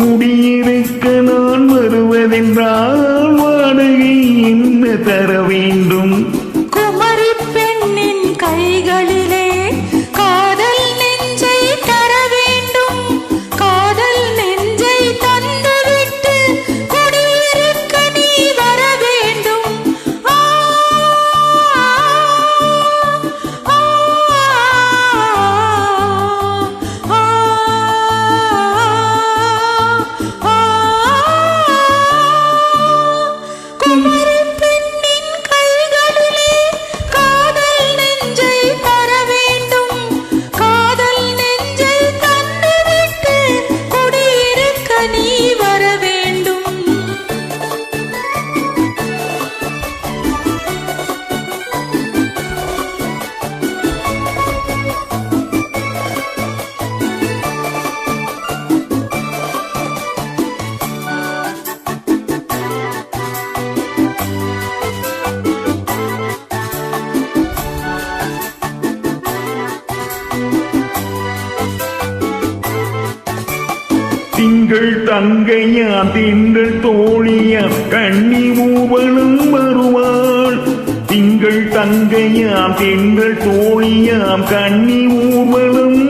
குடியிருக்க நான் வருவதென்றால் வாடகை என்ன தர வேண்டும் திங்கள் தங்கைய திங்கள் தோழிய கண்ணி மூவனும் வருவாள். திங்கள் தங்கையாம் திங்கள் தோழியாம் கண்ணி ஊவலும்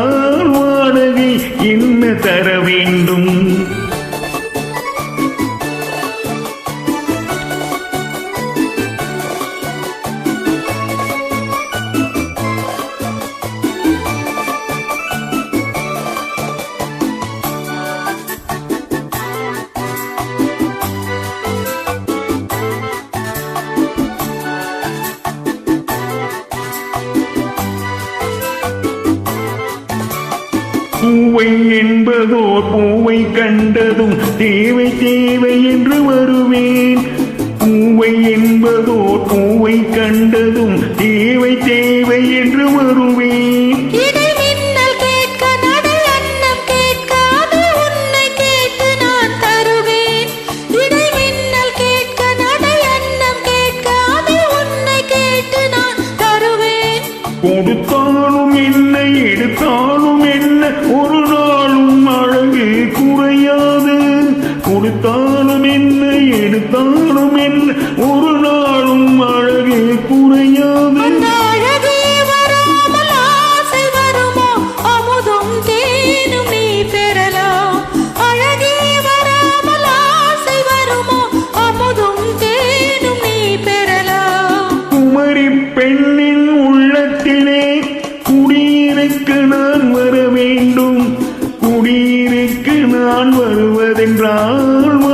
வாழ் வாடகை என்ன தர வேண்டும். பூவை என்பதோ பூவை கண்டதும் தேவை தேவை என்று வருவேன். பூவை என்பதோ பூவை கண்டதும் தேவை தேவை என்று வருவேன். வருமே? பெண்ணின் உள்ளத்திலே குடியிருக்க நான் வர வேண்டும். குடியிருக்க நான் வருவதென்றால்